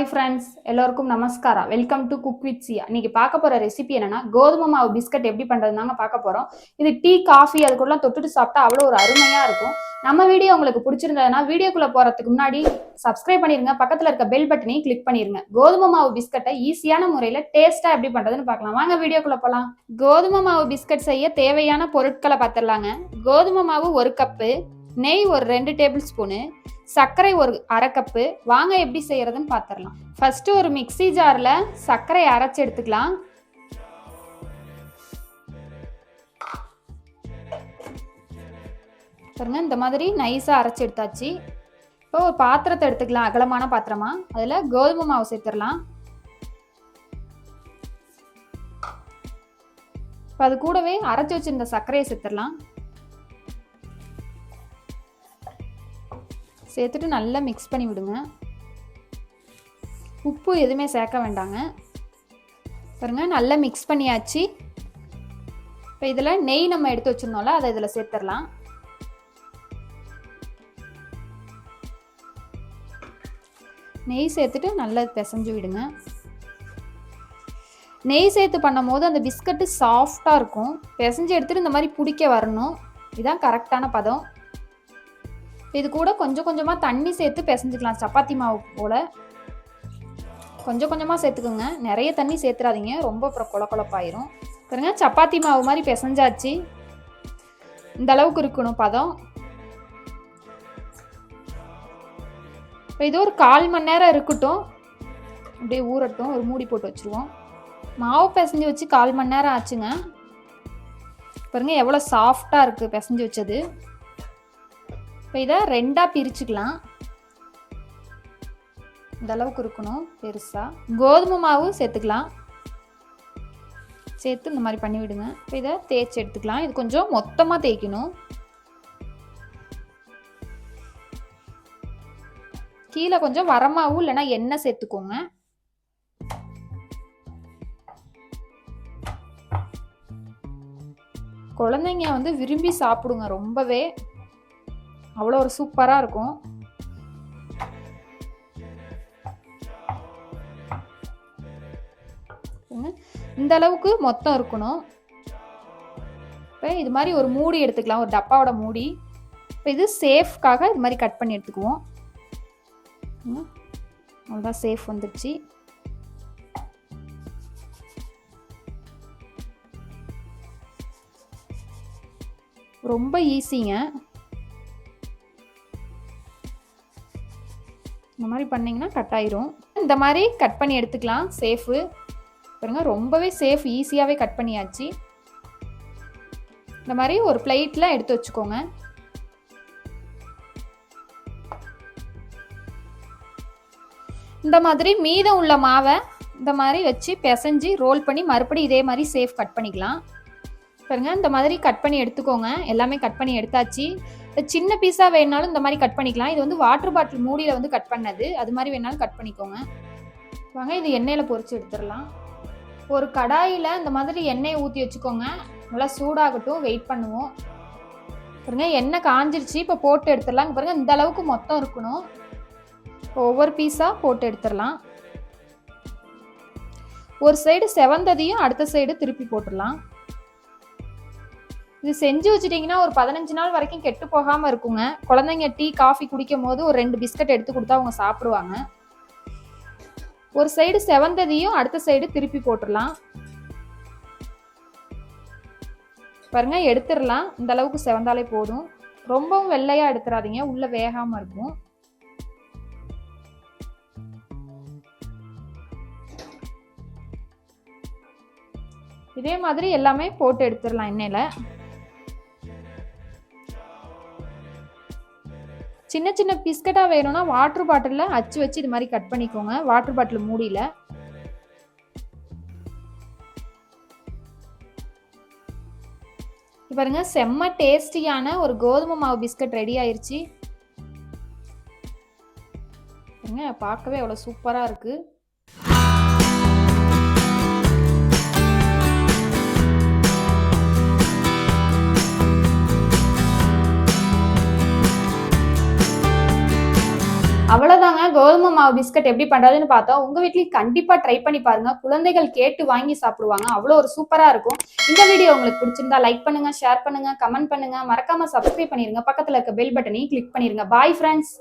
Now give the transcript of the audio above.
Hi friends எல்லோருக்கும் நமஸ்காரம். Welcome to cook with சியா இன்னைக்கு பார்க்க போகிற ரெசிபி என்னன்னா கோதுமை மாவு பிஸ்கட் எப்படி பண்ணுறதுனாங்க பார்க்க போகிறோம் இது டீ காஃபி அது கூடலாம் தொட்டுட்டு சாப்பிட்டா அவ்வளோ ஒரு அருமையாக இருக்கும். நம்ம வீடியோ உங்களுக்கு பிடிச்சிருந்ததுன்னா வீடியோக்குள்ளே போகிறதுக்கு முன்னாடி சப்ஸ்கிரைப் பண்ணிருங்க. பக்கத்தில் இருக்க பெல் பட்டனையும் கிளிக் பண்ணிருங்க. கோதுமை மாவு பிஸ்கட்டை ஈஸியான முறையில் டேஸ்ட்டாக எப்படி பண்ணுறதுன்னு பார்க்கலாம். வாங்க வீடியோக்குள்ளே போகலாம் கோதுமை மாவு பிஸ்கட் செய்ய தேவையான பொருட்களை பார்த்துடலாங்க. கோதுமை மாவு ஒரு கப்பு நெய் ஒரு ரெண்டு டேபிள் ஸ்பூனு சர்க்கரை ஒரு அரை கப்பு. வாங்க எப்படி செய்யறதுன்னு பார்த்துடலாம் ஃபஸ்ட்டு ஒரு மிக்ஸி ஜாரில் சர்க்கரை அரைச்சி எடுத்துக்கலாம். பாருங்க இந்த மாதிரி நைஸாக அரைச்சி எடுத்தாச்சு. இப்போ ஒரு பாத்திரத்தை எடுத்துக்கலாம் அகலமான பாத்திரமா. அதில் கோதுமை மாவு சேர்த்துடலாம். இப்போ அது கூடவே அரைச்சி வச்சிருந்த சர்க்கரையை சேர்த்துடலாம். சேர்த்துட்டு நல்லா மிக்ஸ் பண்ணி விடுங்க. உப்பு எதுவுமே சேர்க்க வேண்டாங்க. பாருங்கள் நல்லா மிக்ஸ் பண்ணியாச்சு. இப்போ இதில் நெய் நம்ம எடுத்து வச்சுருந்தோம்ல அதை இதில் சேர்த்துடலாம். நெய் சேர்த்துட்டு நல்லா பிசைஞ்சு விடுங்க. நெய் சேர்த்து பண்ணும்போது அந்த பிஸ்கட்டு சாஃப்டாக இருக்கும். பிசைஞ்சு எடுத்துகிட்டு இந்த மாதிரி பிடிக்க வரணும். இதுதான் கரெக்டான பதம். இது கூட கொஞ்சம் கொஞ்சமாக தண்ணி சேர்த்து பிசைஞ்சுக்கலாம். சப்பாத்தி மாவு போல். கொஞ்சம் கொஞ்சமாக சேர்த்துக்கோங்க. நிறைய தண்ணி சேர்த்துறாதீங்க. ரொம்ப அப்புறம் கொல குழப்பாயிரும். பாருங்க சப்பாத்தி மாவு மாதிரி பிசைஞ்சாச்சு. இந்த அளவுக்கு இருக்கணும் பதம். இப்போ இது ஒரு கால் மணி நேரம் இருக்கட்டும். அப்படியே ஊறட்டும். ஒரு மூடி போட்டு வச்சுருவோம். மாவு பிசைஞ்சு வச்சு கால் மணி நேரம் ஆச்சுங்க. பாருங்க எவ்வளோ சாஃப்டாக இருக்குது பிசைஞ்சு வச்சது. இப்போ இதை ரெண்டாக பிரிச்சுக்கலாம். இந்த அளவுக்கு இருக்கணும் பெருசாக கோதுமை மாவு சேர்த்துக்கலாம். சேர்த்து இந்த மாதிரி பண்ணிவிடுங்க இப்போ இதை தேய்ச்சி எடுத்துக்கலாம். இது கொஞ்சம் மொத்தமாக தேய்க்கணும். கீழே கொஞ்சம் வரமாவும் இல்லைன்னா எண்ணெய் சேர்த்துக்கோங்க. குழந்தைங்க வந்து விரும்பி சாப்பிடுங்க ரொம்பவே. அவ்வளோ ஒரு சூப்பராக இருக்கும். இந்த அளவுக்கு மொத்தம் இருக்கணும். இப்போ இது மாதிரி ஒரு மூடி எடுத்துக்கலாம் ஒரு டப்பாவோட மூடி. இப்போ இது சேஃப்காக இது மாதிரி கட் பண்ணி எடுத்துக்குவோம். அவ்வளோதான் சேஃப் வந்துடுச்சு ரொம்ப ஈஸிங்க. இந்த மாதிரி பண்ணிங்கன்னா கட் ஆயிரும். இந்த மாதிரி கட் பண்ணி எடுத்துக்கலாம். சேஃபு பாருங்க ரொம்பவே சேஃப் ஈஸியாகவே கட் பண்ணியாச்சு. இந்த மாதிரி ஒரு பிளேட்டில் எடுத்து வச்சுக்கோங்க. இந்த மாதிரி மீதம் உள்ள மாவை இந்த மாதிரி வச்சு பிசைஞ்சு ரோல் பண்ணி மறுபடியும் இதே மாதிரி சேஃப் கட் பண்ணிக்கலாம். பாருங்க இந்த மாதிரி கட் பண்ணி எடுத்துக்கோங்க. எல்லாமே கட் பண்ணி எடுத்தாச்சு. சின்ன பீஸாக வேணாலும் இந்த மாதிரி கட் பண்ணிக்கலாம். இது வந்து வாட்டர் பாட்டில் மூடியில் வந்து கட் பண்ணது. அது மாதிரி வேணாலும் கட் பண்ணிக்கோங்க. வாங்க இது எண்ணெயில் பொறிச்சு எடுத்துடலாம். ஒரு கடாயில் இந்த மாதிரி எண்ணெயை ஊற்றி வச்சுக்கோங்க. நல்லா சூடாகட்டும் வெயிட் பண்ணுவோம். பாருங்க எண்ணெய் காஞ்சிருச்சு. இப்போ போட்டு எடுத்துடலாம். பாருங்க இந்த அளவுக்கு மொத்தம் இருக்கணும். ஒவ்வொரு பீஸாக போட்டு எடுத்துடலாம். ஒரு சைடு செவந்ததையும் அடுத்த சைடு திருப்பி போட்டுடலாம். இது செஞ்சு வச்சுட்டிங்கன்னா ஒரு பதினஞ்சு நாள் வரைக்கும் கெட்டு போகாமல் இருக்குங்க. குழந்தைங்க டீ காஃபி குடிக்கும் போது ஒரு ரெண்டு பிஸ்கட் எடுத்து கொடுத்தா அவங்க சாப்பிடுவாங்க. ஒரு சைடு செவந்ததையும் அடுத்த சைடு திருப்பி போட்டுடலாம் பாருங்க எடுத்துடலாம் இந்த அளவுக்கு செவந்தாலே போதும். ரொம்பவும் வெள்ளையா எடுத்துடாதீங்க உள்ள வேகாம இருக்கும். இதே மாதிரி எல்லாமே போட்டு எடுத்துடலாம் எண்ணெயில். சின்ன சின்ன பிஸ்கட்டாக வேணும்னா வாட்டர் பாட்டிலில் அச்சு வச்சு இது மாதிரி கட் பண்ணிக்கோங்க. வாட்டர் பாட்டில் மூடியில். பாருங்க செம்ம டேஸ்டியான ஒரு கோதுமை மாவு பிஸ்கட் ரெடி ஆயிடுச்சு பார்க்கவே அவ்வளோ சூப்பராக இருக்குது அவ்வளவுதாங்க. கோதுமை மாவு பிஸ்கட் எப்படி பண்றதுன்னு பார்த்தோம் உங்க வீட்லயும் கண்டிப்பா ட்ரை பண்ணி பாருங்க. குழந்தைகள் கேட்டு வாங்கி சாப்பிடுவாங்க. அவ்வளோ ஒரு சூப்பரா இருக்கும். இந்த வீடியோ உங்களுக்கு பிடிச்சிருந்தா லைக் பண்ணுங்க ஷேர் பண்ணுங்க கமெண்ட் பண்ணுங்க. மறக்காம சப்ஸ்கிரைப் பண்ணிருங்க. பக்கத்துல இருக்க பெல் பட்டனையும் கிளிக் பண்ணிருங்க. Bye friends